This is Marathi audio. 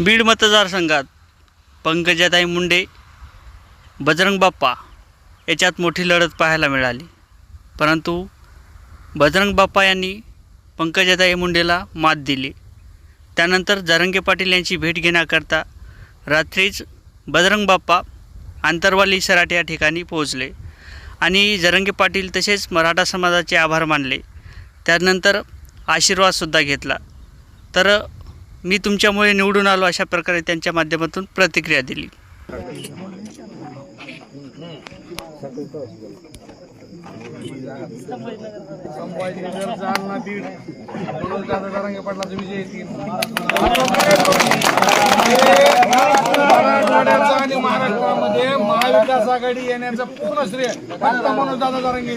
बीड मतदारसंघात पंकजाताई मुंडे बजरंग बाप्पा याच्यात मोठी लढत पाहायला मिळाली. परंतु बजरंग बाप्पा यांनी पंकजाताई मुंडेला मात दिली. त्यानंतर जरंगे पाटील यांची भेट घेण्याकरता रात्रीच बजरंग बाप्पा आंतरवाली सराट या ठिकाणी पोहोचले आणि जरंगे पाटील तसेच मराठा समाजाचे आभार मानले. त्यानंतर आशीर्वादसुद्धा घेतला. तर मी तुमच्यामुळे निवडून आलो अशा प्रकारे त्यांच्या माध्यमातून प्रतिक्रिया दिली. आणि महाराष्ट्रामध्ये महाविकास आघाडी येण्याचं पूर्ण श्रेय फक्त म्हणून दादा जरांगे